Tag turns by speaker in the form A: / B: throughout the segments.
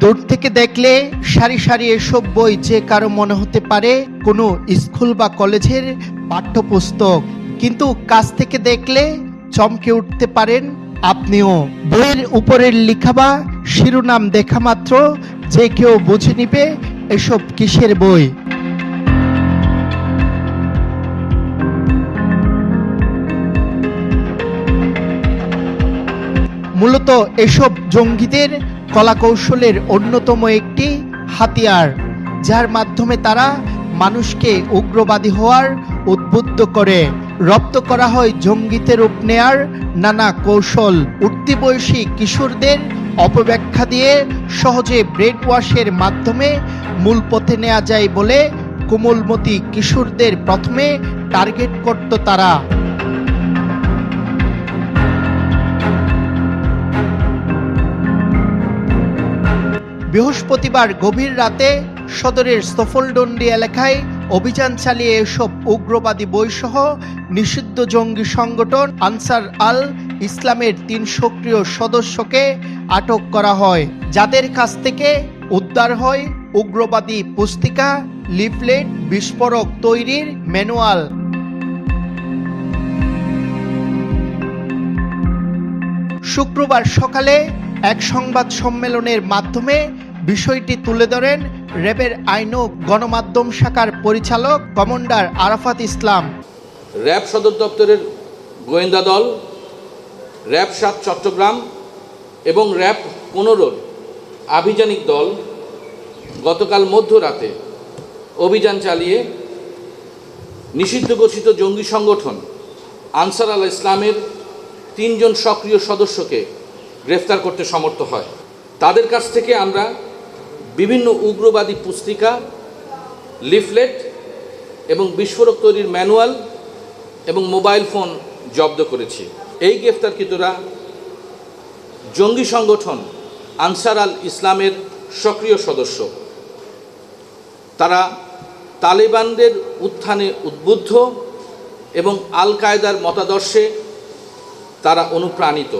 A: দূর থেকে দেখলে সারি সারি এসব বই যে কারও মনে হতে পারে কোনো স্কুল বা কলেজের পাঠ্যপুস্তক। কিন্তু কাছ থেকে দেখলে চমকে উঠতে পারেন আপনিও। বইয়ের উপরের লেখা বা শিরোনাম দেখা মাত্র যে কেউ বুঝে নিবে এসব কিসের বই। মূলত এসব জঙ্গিদের কলাকৌশলের অন্যতম একটি হাতিয়ার, যার মাধ্যমে তারা মানুষকে উগ্রবাদী হওয়ার উদ্বুদ্ধ করে। রপ্ত করা হয় জঙ্গিতে রূপ নেয়ার নানা কৌশল। উঠতি বয়সী কিশোরদের অপব্যাখ্যা দিয়ে সহজে ব্রেড ওয়াশের মাধ্যমে মূল পথে নেওয়া যায় বলে কোমলমতি কিশোরদের প্রথমে টার্গেট করত তারা। বৃহস্পতিবার গভীর রাতে সদরের সফলডন্ডি এলাকায় অভিযান চালিয়ে এসব উগ্রবাদী বইসহ নিষিদ্ধ জঙ্গি সংগঠন আনসার আল ইসলামের তিন সক্রিয় সদস্যকে আটক করা হয়। যাদের কাছ থেকে উদ্ধার হয় উগ্রবাদী পুস্তিকা, লিফলেট, বিস্ফোরক তৈরির ম্যানুয়াল। শুক্রবার সকালে এক সংবাদ সম্মেলনের মাধ্যমে বিষয়টি তুলে ধরেন র্যাবের আইন ও গণমাধ্যম শাখার পরিচালক কমান্ডার আরাফাত ইসলাম।
B: র্যাব সদর দপ্তরের গোয়েন্দা দল, র্যাব সাত চট্টগ্রাম এবং র্যাব পনেরোর আভিযানিক দল গতকাল মধ্যরাতে অভিযান চালিয়ে নিষিদ্ধ ঘোষিত জঙ্গি সংগঠন আনসার আল ইসলামের তিনজন সক্রিয় সদস্যকে গ্রেফতার করতে সমর্থ হয়। তাদের কাছ থেকে আমরা বিভিন্ন উগ্রবাদী পুস্তিকা, লিফলেট এবং বিস্ফোরক তৈরির ম্যানুয়াল এবং মোবাইল ফোন জব্দ করেছি। এই গ্রেফতারকৃতরা জঙ্গি সংগঠন আনসার আল ইসলামের সক্রিয় সদস্য। তারা তালেবানদের উত্থানে উদ্বুদ্ধ এবং আল কায়দার মতাদর্শে তারা অনুপ্রাণিত।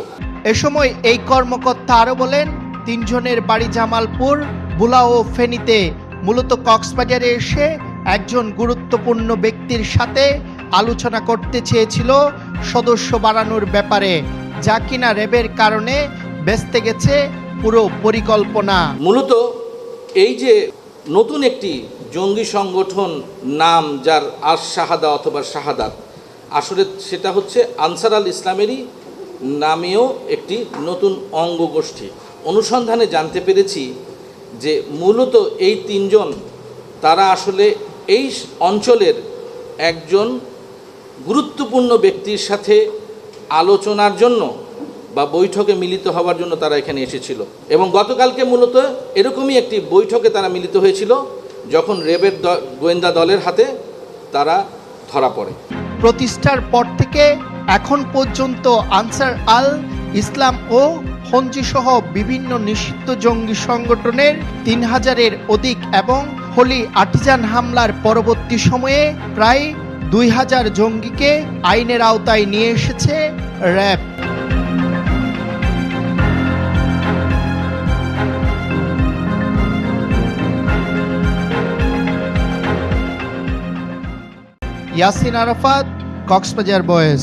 A: এ সময় এই কর্মকর্তা আরও বলেন, তিনজনের বাড়ি জামালপুর বুলা ও ফেনীতে মূলত কক্সবাজারে এসে একজন গুরুত্বপূর্ণ ব্যক্তির সাথে আলোচনা করতে চেয়েছিল সদস্য বাড়ানোর ব্যাপারে, যা কিনা র্যাবের কারণে বেস্তে গেছে পুরো পরিকল্পনা।
B: মূলত এই যে নতুন একটি জঙ্গি সংগঠন নাম যার আর শাহাদা অথবা শাহাদাত, আসলে সেটা হচ্ছে আনসার আল ইসলামেরই নামেও একটি নতুন অঙ্গ গোষ্ঠী অনুসন্ধানে জানতে পেরেছি যে মূলত এই তিনজন, তারা আসলে এই অঞ্চলের একজন গুরুত্বপূর্ণ ব্যক্তির সাথে আলোচনার জন্য বা বৈঠকে মিলিত হওয়ার জন্য তারা এখানে এসেছিল। এবং গতকালকে মূলত এরকমই একটি বৈঠকে তারা মিলিত হয়েছিল, যখন রেবের গোয়েন্দা দলের হাতে তারা ধরা পড়ে।
A: প্রতিষ্ঠার পর থেকে এখন পর্যন্ত আনসার আল ইসলাম ও ফঞ্জি সহ বিভিন্ন নিষিদ্ধ জঙ্গি সংগঠনের তিন হাজারের অধিক এবং হোলি আর্টিজান হামলার পরবর্তী সময়ে প্রায় দুই হাজার জঙ্গিকে আইনের আওতায় নিয়ে এসেছে র্যাব। ইয়াসিন আরাফাত, কক্সবাজার বয়েজ।